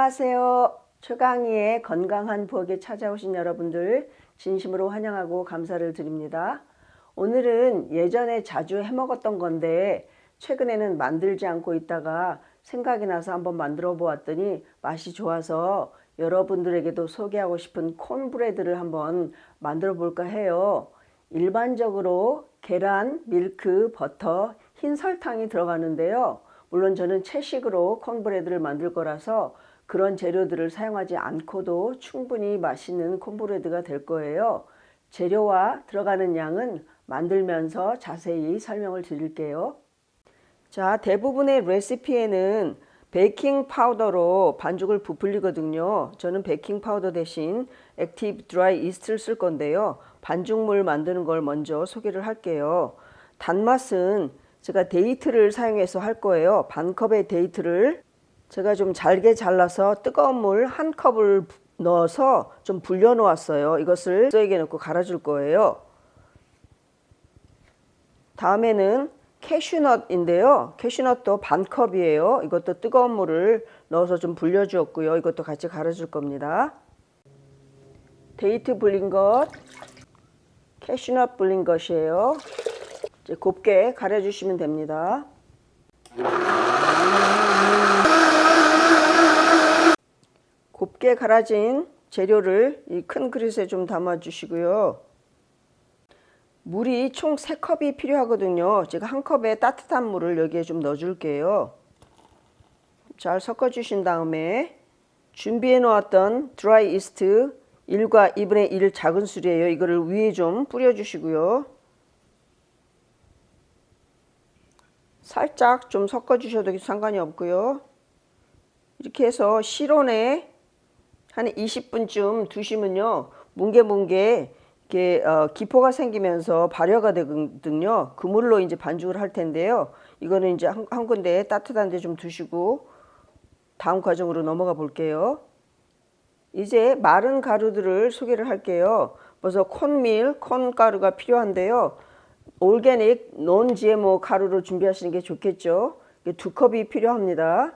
안녕하세요. 최강희의 건강한 부엌에 찾아오신 여러분들 진심으로 환영하고 감사를 드립니다. 오늘은 예전에 자주 해 먹었던 건데 최근에는 만들지 않고 있다가 생각이 나서 한번 만들어 보았더니 맛이 좋아서 여러분들에게도 소개하고 싶은 콘브레드를 한번 만들어 볼까 해요. 일반적으로 계란, 밀크, 버터, 흰 설탕이 들어가는데요. 물론 저는 채식으로 콘브레드를 만들 거라서 그런 재료들을 사용하지 않고도 충분히 맛있는 콘브레드가 될 거예요. 재료와 들어가는 양은 만들면서 자세히 설명을 드릴게요. 자, 대부분의 레시피에는 베이킹 파우더로 반죽을 부풀리거든요. 저는 베이킹 파우더 대신 액티브 드라이 이스트를 쓸 건데요. 반죽물 만드는 걸 먼저 소개를 할게요. 단맛은 제가 데이트를 사용해서 할 거예요. 반 컵의 데이트를 제가 좀 잘게 잘라서 뜨거운 물 한 컵을 부- 넣어서 좀 불려 놓았어요. 이것을 쇠에게 넣고 갈아줄 거예요. 다음에는 캐슈넛인데요. 캐슈넛도 반 컵이에요. 이것도 뜨거운 물을 넣어서 좀 불려 주었고요. 이것도 같이 갈아줄 겁니다. 데이트 불린 것, 캐슈넛 불린 것이에요. 이제 곱게 갈아주시면 됩니다. 곱게 갈아진 재료를 이 큰 그릇에 좀 담아 주시고요. 물이 총 3컵이 필요하거든요. 제가 한 컵에 따뜻한 물을 여기에 좀 넣어 줄게요. 잘 섞어 주신 다음에 준비해 놓았던 드라이 이스트 1과 2분의 1 작은 술이에요. 이거를 위에 좀 뿌려 주시고요. 살짝 좀 섞어 주셔도 상관이 없고요. 이렇게 해서 실온에 한 20분쯤 두시면요. 뭉게뭉게 이렇게 어, 기포가 생기면서 발효가 되거든요. 그 물로 이제 반죽을 할 텐데요. 이거는 이제 한, 한 군데 따뜻한 데 좀 두시고 다음 과정으로 넘어가 볼게요. 이제 마른 가루들을 소개를 할게요. 먼저 콘밀, 콘가루가 필요한데요. 올게닉 논 GMO 가루로 준비하시는 게 좋겠죠. 두 컵이 필요합니다.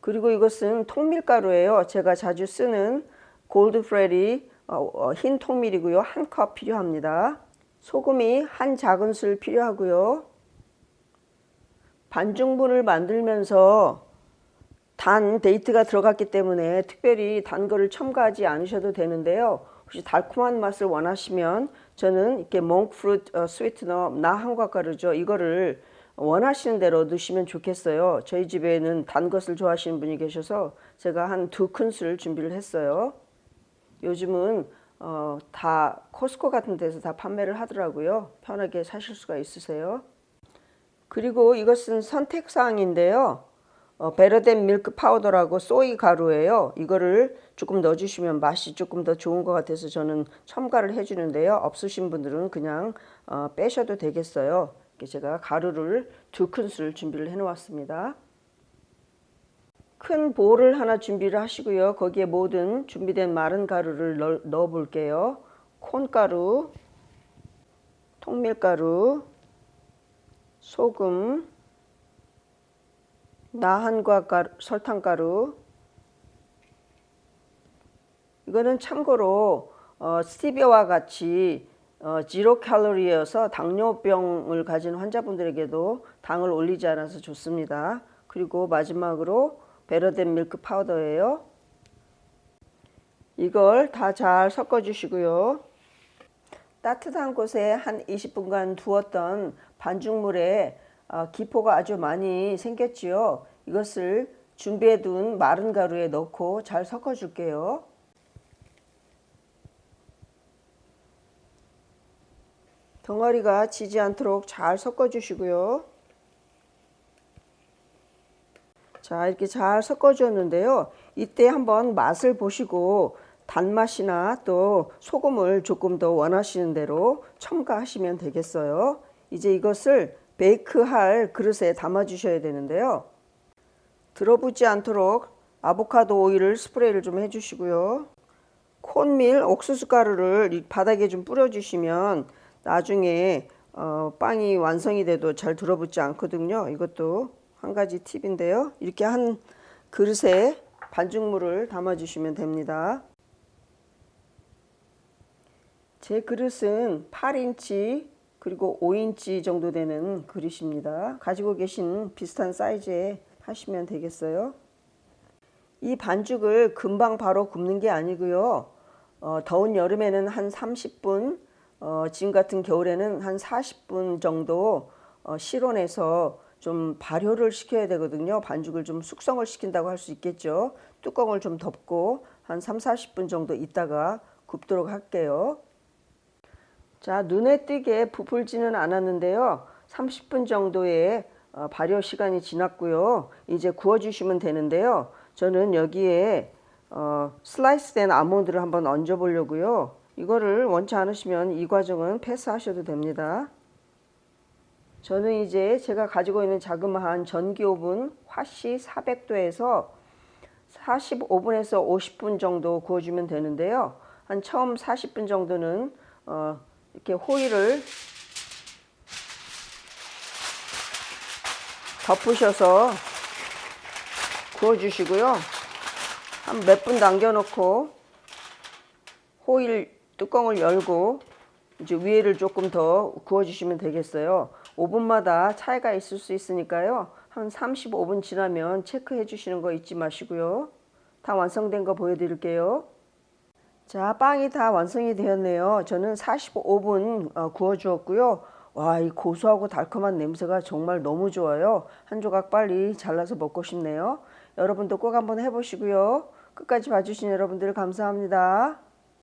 그리고 이것은 통밀가루예요. 제가 자주 쓰는 골드 프레리 어, 어, 흰 통밀이고요. 한 컵 필요합니다. 소금이 한 작은술 필요하고요. 반죽물을 만들면서 단 데이트가 들어갔기 때문에 특별히 단 거를 첨가하지 않으셔도 되는데요. 혹시 달콤한 맛을 원하시면 저는 이렇게 몽크 프루트 어, 스위트너 나한과 가루죠. 이거를 원하시는 대로 넣으시면 좋겠어요. 저희 집에는 단 것을 좋아하시는 분이 계셔서 제가 한 두 큰술 준비를 했어요. 요즘은 어, 다 코스코 같은 데서 다 판매를 하더라고요. 편하게 사실 수가 있으세요. 그리고 이것은 선택 사항인데요. 어, 베르덴 밀크 파우더라고 소이 가루예요. 이거를 조금 넣어주시면 맛이 조금 더 좋은 것 같아서 저는 첨가를 해주는데요. 없으신 분들은 그냥 어, 빼셔도 되겠어요. 제가 가루를 두 큰술 준비를 해 놓았습니다. 큰 볼을 하나 준비를 하시고요. 거기에 모든 준비된 마른 가루를 넣, 넣어 볼게요. 콘가루, 통밀가루, 소금, 나한과 가루, 설탕가루. 이거는 참고로 어, 스티비아와 같이 어, 지로 칼로리여서 당뇨병을 가진 환자분들에게도 당을 올리지 않아서 좋습니다. 그리고 마지막으로 베러덴 밀크 파우더예요. 이걸 다 잘 섞어 주시고요. 따뜻한 곳에 한 20분간 두었던 반죽물에 어, 기포가 아주 많이 생겼지요. 이것을 준비해 둔 마른 가루에 넣고 잘 섞어 줄게요. 덩어리가 지지 않도록 잘 섞어 주시고요. 자, 이렇게 잘 섞어 줬는데요. 이때 한번 맛을 보시고 단맛이나 또 소금을 조금 더 원하시는 대로 첨가하시면 되겠어요. 이제 이것을 베이크할 그릇에 담아 주셔야 되는데요. 들어붙지 않도록 아보카도 오일을 스프레이를 좀 해주시고요. 콘밀 옥수수 가루를 이 바닥에 좀 뿌려주시면 나중에 어, 빵이 완성이 돼도 잘 들어붙지 않거든요. 이것도 한 가지 팁인데요. 이렇게 한 그릇에 반죽물을 담아주시면 됩니다. 제 그릇은 8인치 그리고 5인치 정도 되는 그릇입니다. 가지고 계신 비슷한 사이즈에 하시면 되겠어요. 이 반죽을 금방 바로 굽는 게 아니고요. 어, 더운 여름에는 한 30분, 어, 지금 같은 겨울에는 한 40분 정도 어, 실온에서 좀 발효를 시켜야 되거든요. 반죽을 좀 숙성을 시킨다고 할 수 있겠죠. 뚜껑을 좀 덮고 한 3, 40분 정도 있다가 굽도록 할게요. 자, 눈에 띄게 부풀지는 않았는데요. 30분 정도의 어, 발효 시간이 지났고요. 이제 구워주시면 되는데요. 저는 여기에 어, 슬라이스된 아몬드를 한번 얹어 보려고요. 이거를 원치 않으시면 이 과정은 패스하셔도 됩니다. 저는 이제 제가 가지고 있는 자그마한 전기 오븐 화씨 400도에서 45분에서 50분 정도 구워주면 되는데요. 한 처음 40분 정도는 어, 이렇게 호일을 덮으셔서 구워주시고요. 한 몇 분 남겨놓고 호일 뚜껑을 열고 이제 위에를 조금 더 구워주시면 되겠어요. 5분마다 차이가 있을 수 있으니까요. 한 35분 지나면 체크해 주시는 거 잊지 마시고요. 다 완성된 거 보여드릴게요. 자, 빵이 다 완성이 되었네요. 저는 45분 어, 구워 주었고요. 와, 이 고소하고 달콤한 냄새가 정말 너무 좋아요. 한 조각 빨리 잘라서 먹고 싶네요. 여러분도 꼭 한번 해보시고요. 끝까지 봐주신 여러분들 감사합니다.